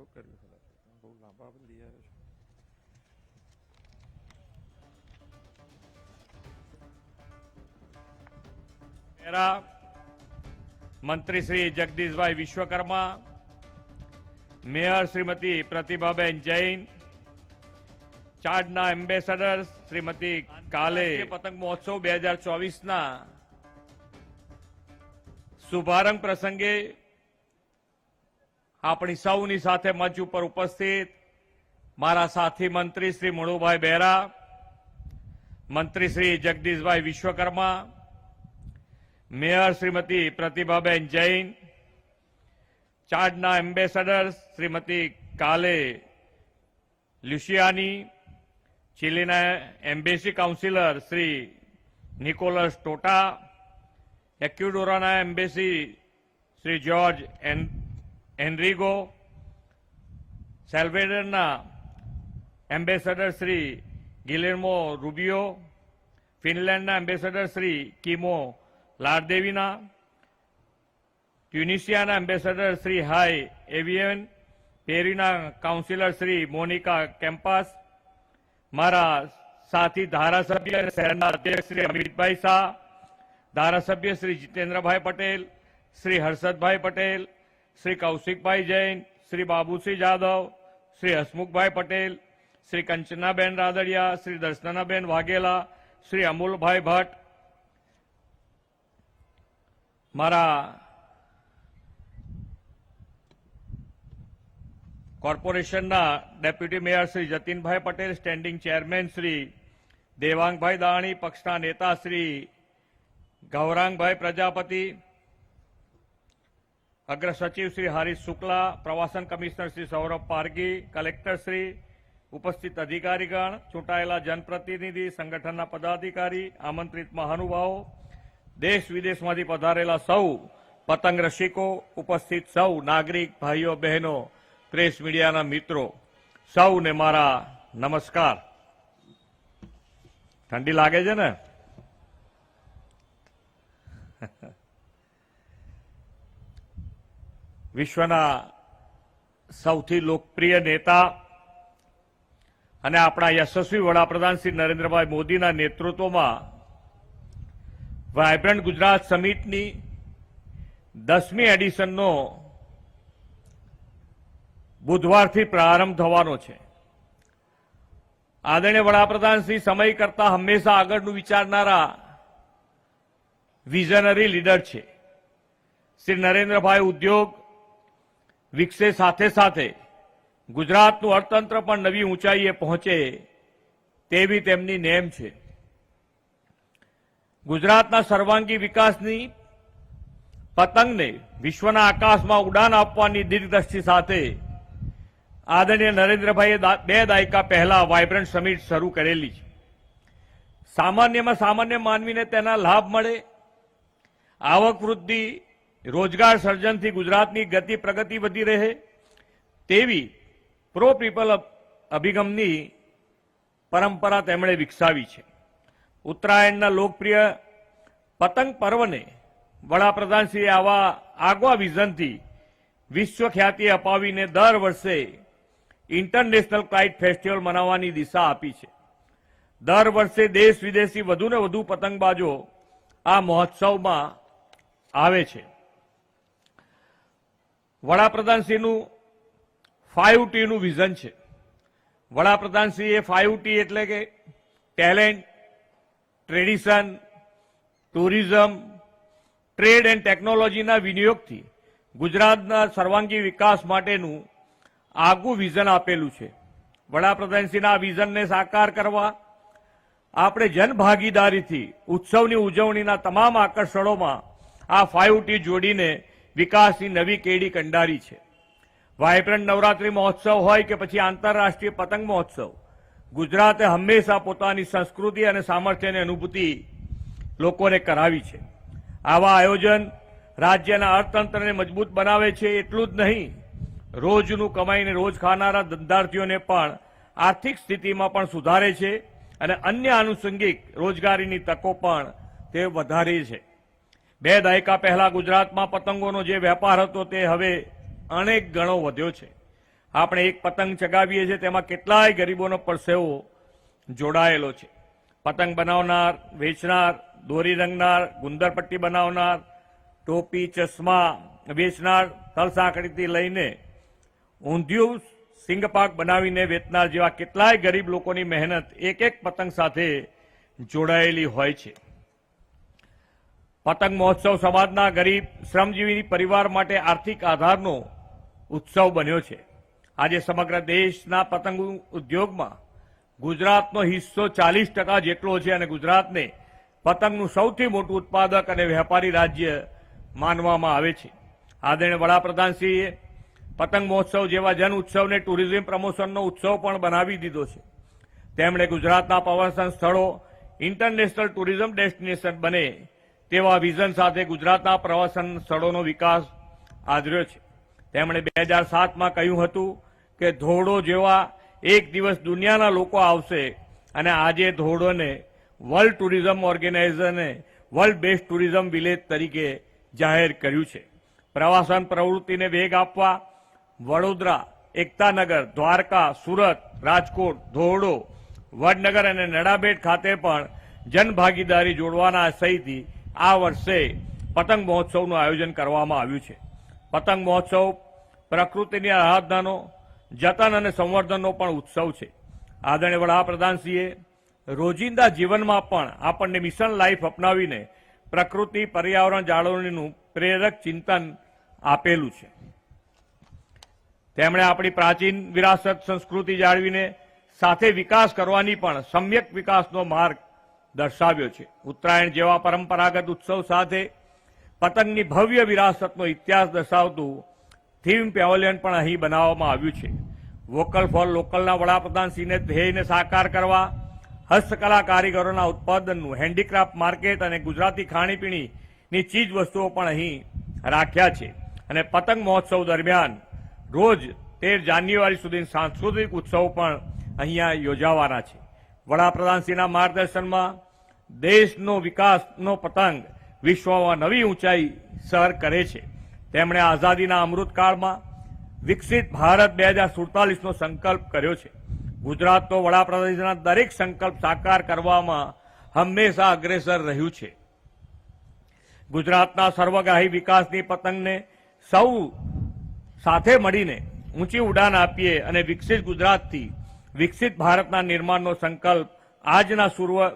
તો ખરા છે બહુ લાંબા લઈ આવ્યો છે મેરા મંત્રી શ્રી જગદીશભાઈ વિશ્વકર્મા મેયર શ્રીમતી પ્રતિભાબેન જૈન ચાર્ડના એમ્બેસેડર શ્રીમતી કાલે પતંગ મહોત્સવ બે હજાર ચોવીસના શુભારંભ પ્રસંગે આપણી સૌની સાથે મંચ ઉપર ઉપસ્થિત મારા સાથી મંત્રી શ્રી મુળુભાઈ બહેરા મંત્રી શ્રી જગદીશભાઈ વિશ્વકર્મા, મેયર શ્રીમતી પ્રતિભાબેન જૈન, ચાર્ડના એમ્બેસેડર શ્રીમતી કાલે લ્યુશિયાની ચીલીના embassy counsellor Shri Nicolas Tota એક્યુડોરાના embassy Shri George એન એનરિગો સેલ્વેડરના એમ્બેસેડર શ્રી ગિલેર્મો રૂબિયો, ફિનલેન્ડના એમ્બેસેડર શ્રી કિમો લારદેવીના, ટ્યુનિશિયાના એમ્બેસેડર શ્રી હાઈ એવિયન, પેરીના કાઉન્સિલર શ્રી મોનિકા કેમ્પાસ, મારા સાથી ધારાસભ્ય શહેરના અધ્યક્ષ શ્રી અમિતભાઈ શાહ, ધારાસભ્ય શ્રી જીતેન્દ્રભાઈ પટેલ, શ્રી હર્ષદભાઈ પટેલ શ્રી કૌશિકભાઈ જૈન, શ્રી બાબુસિંહ જાદવ, શ્રી હસમુખભાઈ પટેલ, શ્રી કંચનાબેન રાદડિયા, શ્રી દર્શનાબેન વાઘેલા, શ્રી અમુલભાઈ ભટ્ટ, મારા કોર્પોરેશનના deputy mayor Shri Jatinbhai Patel, standing chairman Shri Devangbhai Dani, પક્ષના નેતા શ્રી ગૌરાંગભાઈ પ્રજાપતિ અગ્ર સચિવ શ્રી હરીશ શુક્લા, પ્રવાસન કમિશનર શ્રી સૌરભ પારગી કલેક્ટર શ્રી ઉપસ્થિત અધિકારીગણ, ચૂંટાયેલા જનપ્રતિનિધિ, સંગઠનના પદાધિકારી, આમંત્રિત મહાનુભાવો, દેશ વિદેશમાંથી પધારેલા સૌ, પતંગ રસિકો, ઉપસ્થિત સૌ નાગરિક, ભાઈઓ, બહેનો, પ્રેસ મીડિયાના મિત્રો, સૌને મારા નમસ્કાર. ઠંડી લાગે છે ને? વિશ્વના સૌથી લોકપ્રિય નેતા અને આપણા યશસ્વી વડાપ્રધાન શ્રી નરેન્દ્રભાઈ મોદીના નેતૃત્વમાં વાયબ્રન્ટ ગુજરાત સમિટની દસમી એડિશનનો બુધવારથી પ્રારંભ થવાનો છે. આદરણીય વડાપ્રધાન શ્રી, સમય કરતા હંમેશા આગળનું વિચારનારા વિઝનરી લીડર છે. શ્રી નરેન્દ્રભાઈ ઉદ્યોગ વિકસે સાથે સાથે ગુજરાતનું અર્થતંત્ર પણ નવી ઊંચાઈએ પહોંચે તેવી તેમની નેમ છે. ગુજરાતના સર્વાંગી વિકાસની પતંગને વિશ્વના આકાશમાં ઉડાન આપવાની દીર્ઘદ્રષ્ટિ સાથે આદરણીય નરેન્દ્રભાઈએ બે દાયકા પહેલા વાયબ્રન્ટ સમિટ શરૂ કરેલી છે. સામાન્યમાં સામાન્ય માનવીને તેના લાભ મળે, આવક વૃદ્ધિ રોજગાર સર્જનથી ગુજરાતની ગતિ પ્રગતિ વધી રહે તેવી પ્રો પીપલ અભિગમની પરંપરા તેમણે વિકસાવી છે. ઉત્તરાયણના લોકપ્રિય પતંગ પર્વને વડાપ્રધાનશ્રીએ આવા આગવા વિઝનથી વિશ્વ ખ્યાતિ અપાવીને દર વર્ષે ઇન્ટરનેશનલ કાઇટ ફેસ્ટિવલ મનાવવાની દિશા આપી છે. દર વર્ષે દેશ વિદેશી વધુને વધુ પતંગબાજો આ મહોત્સવમાં આવે છે. વડાપ્રધાનશ્રીનું ફાઇવ ટીનું વિઝન છે. વડાપ્રધાનશ્રીએ ફાઇવ ટી એટલે કે talent, tradition, tourism, trade and ટેકનોલોજીના વિનિયોગથી ગુજરાતના સર્વાંગી વિકાસ માટેનું આગવું વિઝન આપેલું છે. વડાપ્રધાનશ્રીના આ વિઝનને સાકાર કરવા આપણે જનભાગીદારીથી, ઉત્સવની ઉજવણીના તમામ આકર્ષણોમાં આ ફાઇવ ટી જોડીને વિકાસની નવી કેડી કંડારી છે. વાયબ્રન્ટ નવરાત્રી મહોત્સવ હોય કે પછી આંતરરાષ્ટ્રીય પતંગ મહોત્સવ, ગુજરાતે હંમેશા પોતાની સંસ્કૃતિ અને સામર્થ્યની અનુભૂતિ લોકોને કરાવી છે. આવા આયોજન રાજ્યના અર્થતંત્રને મજબૂત બનાવે છે એટલું જ નહીં, રોજનું કમાઈને રોજ ખાનારા ધંધાર્થીઓને પણ આર્થિક સ્થિતિમાં પણ સુધારે છે અને અન્ય આનુષંગિક રોજગારીની તકો પણ તે વધારે છે. બે દાયકા પહેલા ગુજરાતમાં પતંગોનો જે વેપાર હતો તે હવે અનેક ગણો વધ્યો છે. આપણે એક પતંગ ચગાવીએ છીએ, તેમાં કેટલાય ગરીબોનો પરસેવો જોડાયેલો છે. પતંગ બનાવનાર, વેચનાર, દોરી રંગનાર, ગુંદરપટ્ટી બનાવનાર, ટોપી, ચશ્મા વેચનાર, તલસાંકડીથી લઈને ઊંધિયું, સિંગપાક બનાવીને વેચનાર જેવા કેટલાય ગરીબ લોકોની મહેનત એક એક પતંગ સાથે જોડાયેલી હોય છે. પતંગ મહોત્સવ સમાજના ગરીબ શ્રમજીવી પરિવાર માટે આર્થિક આધારનો ઉત્સવ બન્યો છે. આજે સમગ્ર દેશના પતંગ ઉદ્યોગમાં ગુજરાતનો હિસ્સો ચાલીસ ટકા જેટલો છે અને ગુજરાતને પતંગનું સૌથી મોટું ઉત્પાદક અને વેપારી રાજ્ય માનવામાં આવે છે. આદરણીય વડાપ્રધાનશ્રીએ પતંગ મહોત્સવ જેવા જન ઉત્સવને ટુરિઝમ પ્રમોશનનો ઉત્સવ પણ બનાવી દીધો છે. તેમણે ગુજરાતના પ્રવાસન સ્થળો ઇન્ટરનેશનલ ટુરિઝમ ડેસ્ટિનેશન બને તેવા વિઝન સાથે ગુજરાતના પ્રવાસન સ્થળોનો વિકાસ આદર્યો છે. તેમણે બે હજાર સાતમાં કહ્યું હતું કે ધોરડો જેવા એક દિવસ દુનિયાના લોકો આવશે અને આજે ધોરડોને વર્લ્ડ ટુરિઝમ ઓર્ગેનાઇઝેશને વર્લ્ડ બેસ્ટ ટુરિઝમ વિલેજ તરીકે જાહેર કર્યું છે. પ્રવાસન પ્રવૃત્તિને વેગ આપવા વડોદરા, એકતાનગર, દ્વારકા, સુરત, રાજકોટ, ધોરડો, વડનગર અને નડાબેટ ખાતે પણ જનભાગીદારી જોડવાના આશયથી આ વર્ષે પતંગ મહોત્સવનું આયોજન કરવામાં આવ્યું છે. પતંગ મહોત્સવ પ્રકૃતિની આરાધનાનો, જતન અને સંવર્ધનનો પણ ઉત્સવ છે. આદરણીય વડાપ્રધાનશ્રીએ રોજિંદા જીવનમાં પણ આપણને મિશન લાઈફ અપનાવીને પ્રકૃતિ, પર્યાવરણ જાળવણીનું પ્રેરક ચિંતન આપેલું છે. તેમણે આપણી પ્રાચીન વિરાસત સંસ્કૃતિ જાળવીને સાથે વિકાસ કરવાની પણ સમ્યક વિકાસનો માર્ગ દર્શાવ્યો છે. ઉત્તરાયણ જેવા પરંપરાગત ઉત્સવ સાથે પતંગની ભવ્ય વિરાસતનો ઇતિહાસ દર્શાવતું થીમ પેવેલિયન પણ અહીં બનાવવામાં આવ્યું છે. વોકલ ફોર લોકલના વડાપ્રધાનશ્રીને ધ્યેયને સાકાર કરવા, હસ્તકલા કારીગરોના ઉત્પાદનનું હેન્ડીક્રાફ્ટ માર્કેટ અને ગુજરાતી ખાણીપીણીની ચીજ વસ્તુઓ પણ અહીં રાખ્યા છે. અને પતંગ મહોત્સવ દરમિયાન રોજ તેર જાન્યુઆરી સુધી સાંસ્કૃતિક ઉત્સવ પણ અહીંયા યોજાવાના છે. વડાપ્રધાનશ્રીના માર્ગદર્શનમાં દેશનો વિકાસનો પતંગ વિશ્વમાં નવી ઊંચાઈ સર કરે છે. તેમણે આઝાદીના અમૃતકાળમાં વિકસિત ભારત બે હજાર સુડતાલીસનો સંકલ્પ કર્યો છે. ગુજરાતનો વડાપ્રધાનના દરેક સંકલ્પ સાકાર કરવામાં હંમેશા અગ્રેસર રહ્યું છે. ગુજરાતના સર્વગ્રાહી વિકાસની પતંગને સૌ સાથે મળીને ઊંચી ઉડાન આપીએ અને વિકસિત ગુજરાતથી વિકસિત ભારતના નિર્માણનો સંકલ્પ આજના સુર્વ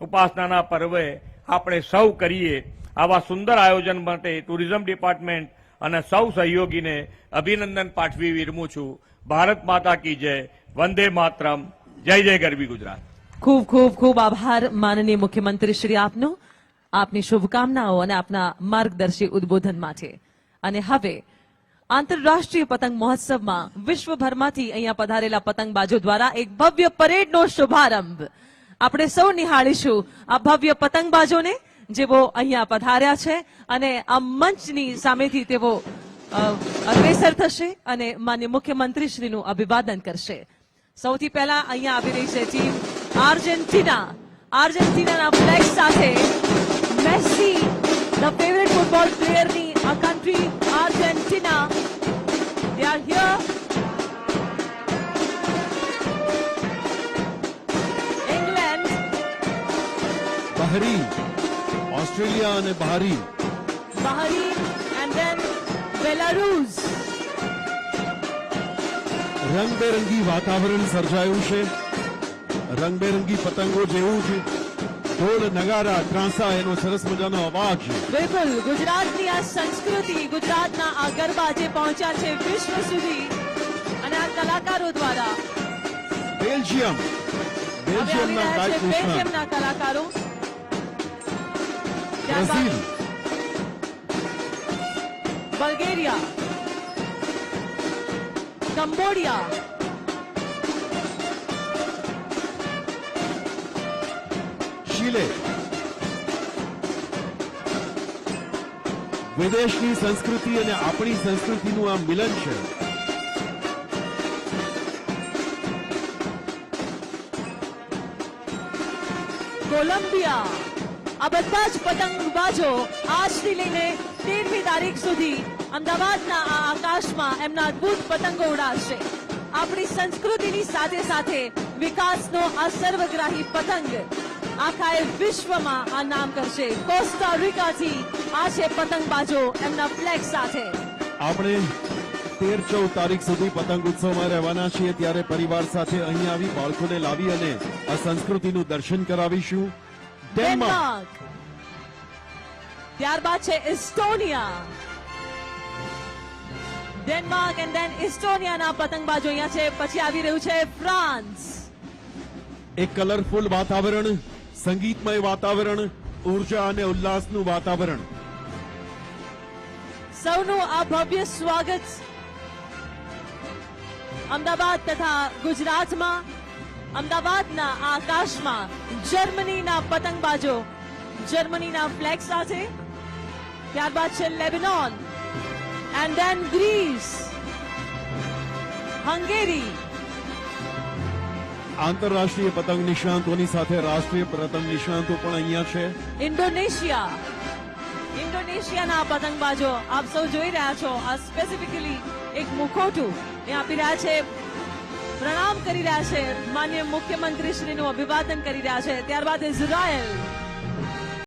ઉપાસનાના પર્વે આપણે સૌ કરીએ આવા સુંદર આયોજન માટે ટુરિઝમ ડિપાર્ટમેન્ટ અને સૌ સહયોગીને અભિનંદન પાઠવી વિરમું છું. ભારત માતા કી જય. વંદે માતરમ. જય જય ગરબી ગુજરાત. ખૂબ ખૂબ ખૂબ આભાર માનનીય મુખ્યમંત્રી શ્રી આપનો. આપની શુભકામનાઓ અને આપના માર્ગદર્શી ઉદબોધન માટે. અને હવે આંતરરાષ્ટ્રીય પતંગ મહોત્સવમાં વિશ્વભરમાંથી અહીંયા પધારેલા પતંગબાજો દ્વારા એક ભવ્ય પરેડનો શુભારંભ. આપણે સૌ નિહાળીશું આ ભવ્ય પતંગબાજોને, જેઓ અહીંયા પધાર્યા છે અને આ મંચની સામેથી તેઓ અગ્રેસર થશે અને માન્ય મુખ્યમંત્રી શ્રીનું અભિવાદન કરશે. સૌથી પહેલા અહીંયા આવી રહી છે ટીમ આર્જેન્ટિના. આર્જેન્ટિનાના ફ્લેગ સાથે મેસી ધ ફેવરેટ ફૂટબોલ પ્લેયરની આ country, Argentina. They are here. England Bahrain. Australia અને Bahrain. Bahrain and then Belarus. રંગબેરંગી વાતાવરણ સર્જાયું છે રંગબેરંગી પતંગો જેવું છે ઢોલ નગારા ત્રાંસા એનો સરસ મજાનો અવાજ બિલકુલ ગુજરાતની આ સંસ્કૃતિ ગુજરાતના આ ગરબા જે પહોંચ્યા છે વિશ્વ સુધી. અને આ કલાકારો દ્વારા. બેલ્જિયમ. બેલ્જિયમના કલાકારો. બ્રાઝિલ. બલ્ગેરિયા. કંબોડિયા. શિલે વિદેશની સંસ્કૃતિ અને આપણી સંસ્કૃતિનું આ મિલન છે. કોલંબિયા, આ બધા જ પતંગબાજો આજથી લઈને તેરમી તારીખ સુધી અમદાવાદના આ આકાશમાં એમના અદભુત પતંગો ઉડાશે આપણી સંસ્કૃતિની સાથે સાથે વિકાસનો આ સર્વગ્રાહી પતંગ આખા એ વિશ્વમાં આ નામ કરશે. કોસ્ટા રિકાથી આ છે પતંગબાજો એમના ફ્લેગ સાથે. આપણે તેર ચૌદ તારીખ સુધી પતંગ ઉત્સવમાં રહેવાના છીએ ત્યારે પરિવાર સાથે અહીં આવી બાળકોને લાવી અને આ સંસ્કૃતિનું દર્શન કરાવીશું. ડેનમાર્ક. ડેનમાર્ક. ત્યારબાદ છે ઇસ્ટોનિયા. ડેનમાર્ક એન્ડ ધેન ઇસ્ટોનિયાના પતંગબાજો અહીંયા છે. પછી આવી રહ્યું છે ફ્રાન્સ. એક કલરફુલ વાતાવરણ. સંગીતમય વાતાવરણ, ઊર્જા અને ઉલ્લાસનું વાતાવરણ. સૌનું આ ભવ્ય સ્વાગત અમદાવાદ તથા ગુજરાતમાં, અમદાવાદના આકાશમાં, જર્મનીના પતંગબાજો, જર્મનીના ફ્લેગ સાથે, ત્યારબાદ છે Lebanon, and then Greece, Hungary આંતરરાષ્ટ્રીય પતંગ નિષ્ણાંતોની સાથે રાષ્ટ્રીય પતંગ નિષ્ણાંતો પણ અહીંયા છે. ઇન્ડોનેશિયા. ઇન્ડોનેશિયાના પતંગબાજો આપ સૌ જોઈ રહ્યા છો. આ સ્પેસિફિકલી એક મુખોટું એ આપી રહ્યા છે. પ્રણામ કરી રહ્યા છે. માન્ય મુખ્યમંત્રી શ્રીનું અભિવાદન કરી રહ્યા છે. ત્યારબાદ ઇઝરાયલ.